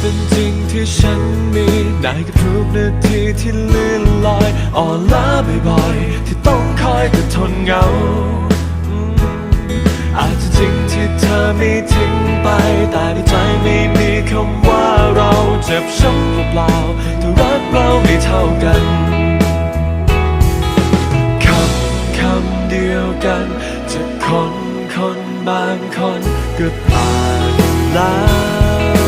เป็นจริงที่ฉันมีได้กับทุกนาทีที่เลื่อนลอยอ่อนล้าบ่อยๆที่ต้องคอยแต่ทนเหงา อาจจะจริงที่เธอไม่ทิ้งไป แต่ในใจไม่มีคำว่าเราเจ็บช้ำเปล่าถ้ารักเราไม่เท่ากันคำคำเดียวกันจะคนคนบางคนก็ผ่านแล้ว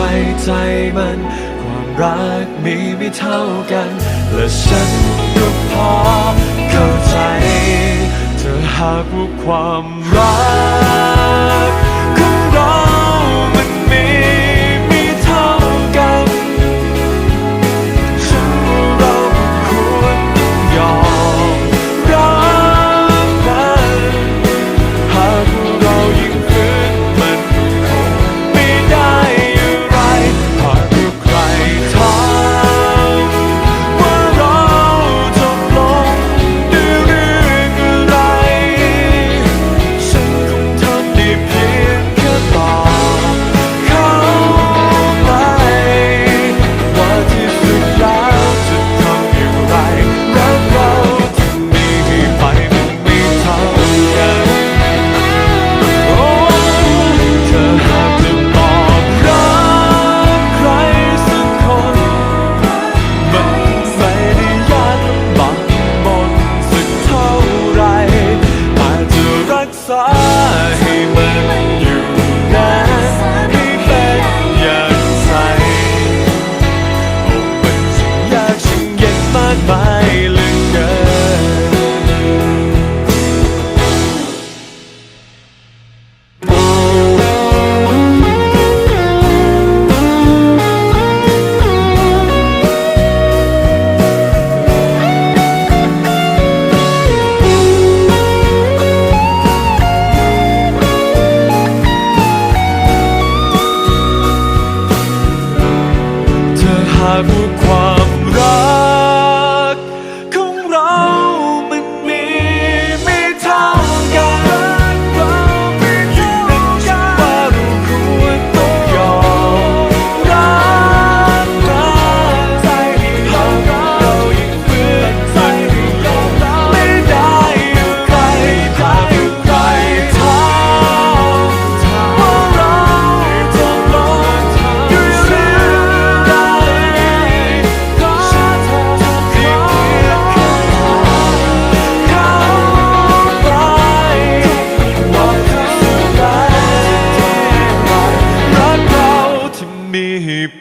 รใจมัน ความรักมีไม่เท่ากัน และฉันก็พอเข้าใจ เธอหากว่าความรัก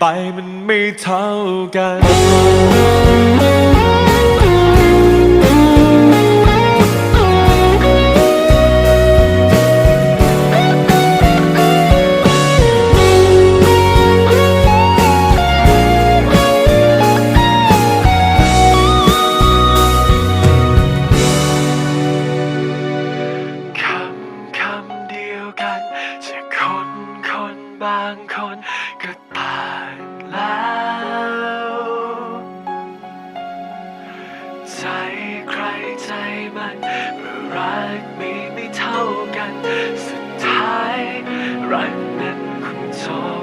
ไปมันไม่เท่ากันางคนก็ผ่านแล้ว ใจใครใจมันเมื่อรักมีไม่เท่ากัน สุดท้ายรักนั้นคงจบ